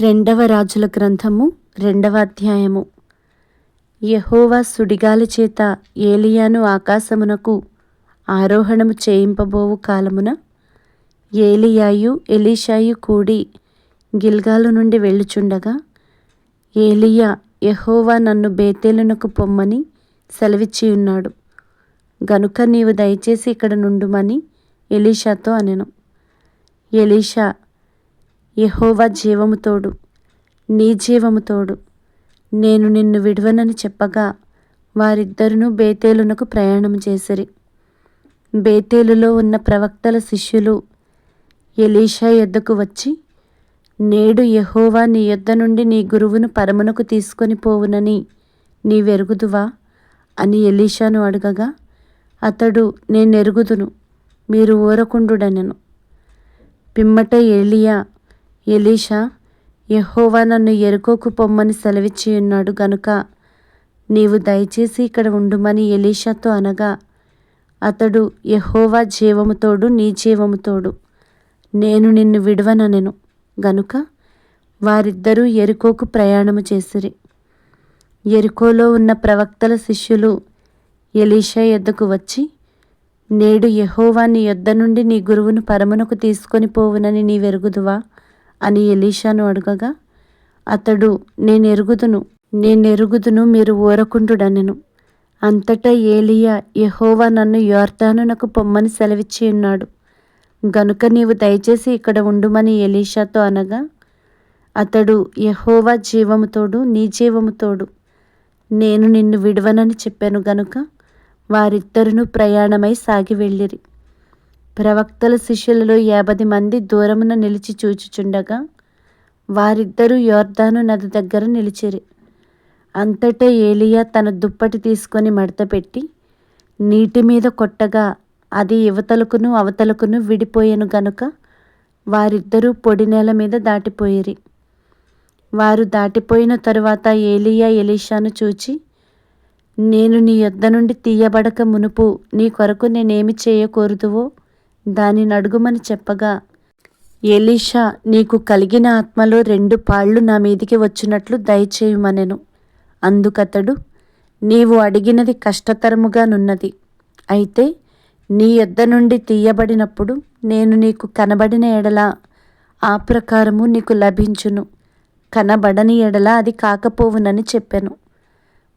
రెండవ రాజుల గ్రంథము రెండవ అధ్యాయము. యహోవా సుడిగాలి చేత ఏలియాను ఆకాశమునకు ఆరోహణము చేయింపబోవు కాలమున ఏలియాయు ఎలీషాయు కూడి గిల్గాలు నుండి వెళ్ళుచుండగా ఏలియా యహోవా నన్ను బేతేలునకు పొమ్మని సెలవిచ్చి ఉన్నాడు గనుక నీవు దయచేసి ఇక్కడ నుండుమని ఎలీషాతో అనెను. ఎలీషా యహోవా జీవముతోడు నీ జీవముతోడు నేను నిన్ను విడవనని చెప్పగా వారిద్దరును బేతేలునకు ప్రయాణం చేసిరి. బేతేలులో ఉన్న ప్రవక్తల శిష్యులు ఎలీషా యొద్దకు వచ్చి నేడు యహోవా నీ యొద్ద నుండి నీ గురువును పరమునకు తీసుకొని పోవునని నీ వెరుగుదువా అని ఎలీషాను అడగగా అతడు నేనెరుగుదును మీరు ఊరకుండుడనెను. పిమ్మట ఏలియా ఎలీషా యహోవా నన్ను ఎరుకోకు పొమ్మని సెలవిచ్చి ఉన్నాడు గనుక నీవు దయచేసి ఇక్కడ ఉండుమని ఎలీషాతో అనగా అతడు యహోవా జీవముతోడు నీ జీవముతోడు నేను నిన్ను విడవననెను గనుక వారిద్దరూ ఎరుకోకు ప్రయాణము చేసిరి. ఎరుకోలో ఉన్న ప్రవక్తల శిష్యులు ఎలీషా యొద్దకు వచ్చి నేడు యహోవా నీ యొద్ద నుండి నీ గురువును పరమునకు తీసుకొని పోవునని నీ వెరుగుదువా అని ఎలీషాను అడగగా అతడు నేనెరుగుదును నేనెరుగుదును మీరు ఊరకుండుడనెను. అంతటా ఏలియా యహోవా నన్ను యోర్ధానునకు పొమ్మని సెలవిచ్చి ఉన్నాడు. గనుక నీవు దయచేసి ఇక్కడ ఉండుమని ఎలీషాతో అనగా అతడు యహోవా జీవముతోడు నీ జీవముతోడు నేను నిన్ను విడవనని చెప్పాను గనుక వారిద్దరును ప్రయాణమై సాగి వెళ్ళిరి. ప్రవక్తల శిష్యులలో యాభై మంది దూరమున నిలిచి చూచుచుండగా వారిద్దరూ యోర్ధాను నది దగ్గర నిలిచిరి. అంతటా ఏలియా తన దుప్పటి తీసుకొని మడతపెట్టి నీటి మీద కొట్టగా అది యువతలకును అవతలకును విడిపోయెను గనుక వారిద్దరూ పొడి నేల మీద దాటిపోయిరి. వారు దాటిపోయిన తరువాత ఏలియా ఎలీషాను చూచి నేను నీ యొద్ద నుండి తీయబడక మునుపు నీ కొరకు నేనేమి చేయకూడదువో దానిని అడుగుమని చెప్పగా ఎలీషా నీకు కలిగిన ఆత్మలో రెండు పాళ్ళు నా మీదికి వచ్చినట్లు దయచేయమనెను. అందుకతడు నీవు అడిగినది కష్టతరముగానున్నది. అయితే నీ యొద్ద నుండి తీయబడినప్పుడు నేను నీకు కనబడిన ఎడల ఆ ప్రకారము నీకు లభించును. కనబడని ఎడల అది కాకపోవునని చెప్పాను.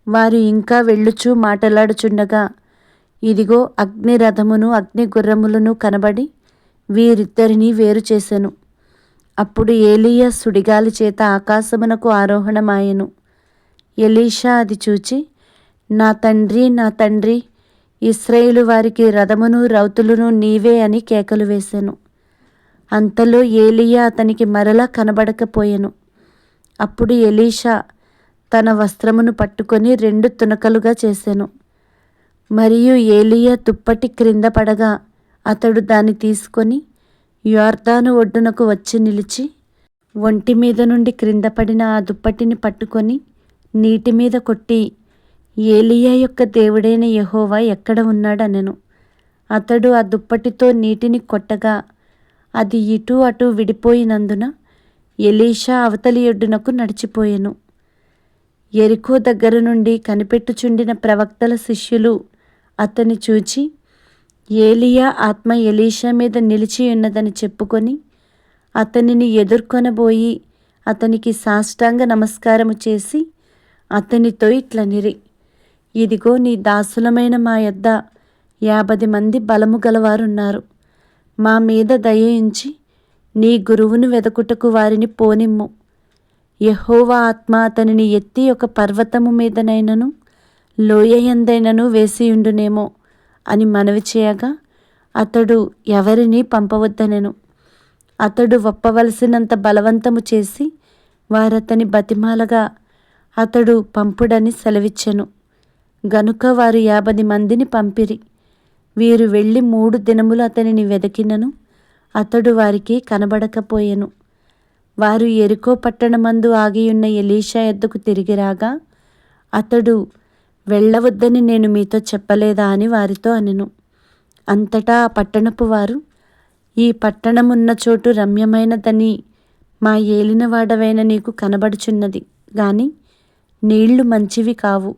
వారు ఇంకా వెళ్ళుచూ మాటలాడుచుండగా ఇదిగో అగ్ని రథమును అగ్ని గుర్రములను కనబడి వీరిద్దరిని వేరు చేశాను అప్పుడు ఏలియా సుడిగాలి చేత ఆకాశమునకు ఆరోహణమాయెను. ఎలీషా అది చూచి నా తండ్రి నా తండ్రి ఇస్రాయేలు వారికి రథమును రౌతులను నీవే అని కేకలు వేశాను అంతలో ఏలియా అతనికి మరలా కనబడకపోయెను. అప్పుడు ఎలీషా తన వస్త్రమును పట్టుకొని రెండు తునకలుగా చేశాను మరియు ఏలియా దుప్పటి క్రింద పడగా అతడు దాన్ని తీసుకొని యోర్దాను ఒడ్డునకు వచ్చి నిలిచి ఒంటి మీద నుండి క్రింద పడిన ఆ దుప్పటిని పట్టుకొని నీటి మీద కొట్టి ఏలియా యొక్క దేవుడైన యహోవా ఎక్కడ ఉన్నాడనెను. అతడు ఆ దుప్పటితో నీటిని కొట్టగా అది ఇటు అటు విడిపోయినందున ఎలీషా అవతలి ఒడ్డునకు నడిచిపోయెను. ఎరికో దగ్గర నుండి కనిపెట్టుచుండిన ప్రవక్తల శిష్యులు అతని చూచి ఏలియా ఆత్మ ఎలీషా మీద నిలిచి ఉన్నదని చెప్పుకొని అతనిని ఎదుర్కొనబోయి అతనికి సాష్టాంగ నమస్కారము చేసి అతనితో ఇట్లనిరి ఇదిగో నీ దాసులమైన మా యొద్ద యాభై మంది బలము గలవారున్నారు. మా మీద దయించి నీ గురువును వెదకుటకు వారిని పోనిమ్ము. యహోవా ఆత్మ అతనిని ఎత్తి ఒక పర్వతము మీదనైనను లోయ ఎందైనను వేసియుండునేమో అని మనవి చేయగా అతడు ఎవరిని పంపవద్దనెను. అతడు ఒప్పవలసినంత బలవంతము చేసి వారతని బతిమాలగా అతడు పంపుడని సెలవిచ్చెను. గనుక వారు యాభై మందిని పంపిరి. వీరు వెళ్ళి మూడు దినములు అతనిని వెదకినను. అతడు వారికి కనబడకపోయెను. వారు ఎరుకో పట్టణమందు ఆగియున్న ఎలీషా ఎద్దుకు తిరిగి రాగా అతడు వెళ్ళవద్దని నేను మీతో చెప్పలేదా అని వారితో అనెను. అంతటా ఆ పట్టణపు వారు ఈ పట్టణమున్న చోటు రమ్యమైనదని మా ఏలినవాడవైన నీకు కనబడుచున్నది. గాని నీళ్ళు మంచివి కావు.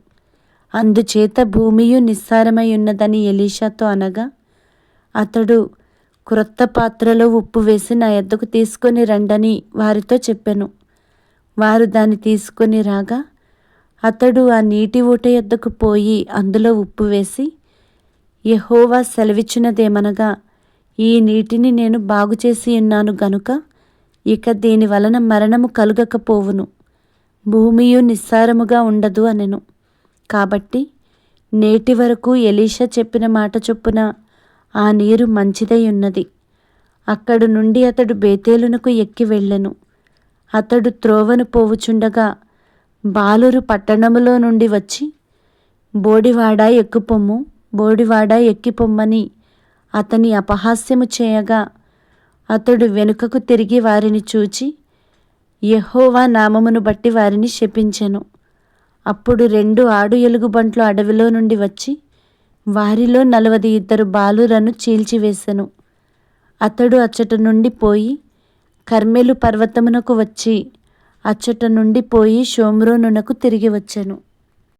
అందుచేత భూమియు నిస్సారమై ఉన్నదని ఎలీషాతో అనగా అతడు క్రొత్త పాత్రలో ఉప్పు వేసి నా ఎద్దకు తీసుకొని రండని వారితో చెప్పెను. వారు దాన్ని తీసుకొని రాగా అతడు ఆ నీటి ఊట ఎద్దకు పోయి అందులో ఉప్పు వేసి యహోవా సెలవిచ్చినదేమనగా ఈ నీటిని నేను బాగు చేసి ఉన్నాను గనుక ఇక దీని వలన మరణము కలుగకపోవును. భూమియు నిస్సారముగా ఉండదు అనెను. కాబట్టి నేటి వరకు ఎలీషా చెప్పిన మాట చొప్పున ఆ నీరు మంచిదై ఉన్నది. అక్కడు నుండి అతడు బేతేలునకు ఎక్కి వెళ్ళెను. అతడు త్రోవను పోవుచుండగా బాలురు పట్టణములో నుండి వచ్చి బోడివాడ ఎక్కుపొమ్ము బోడివాడ ఎక్కిపొమ్మని అతని అపహాస్యము చేయగా అతడు వెనుకకు తిరిగి వారిని చూచి యహోవా నామమును బట్టి వారిని శపించెను. అప్పుడు రెండు ఆడు ఎలుగుబంట్లు అడవిలో నుండి వచ్చి వారిలో నలవది ఇద్దరు బాలురను చీల్చివేశను అతడు అచ్చట నుండి పోయి కర్మెలు పర్వతమునకు వచ్చి అచ్చట నుండి పోయి షోమ్రోనునకు తిరిగి వచ్చెను.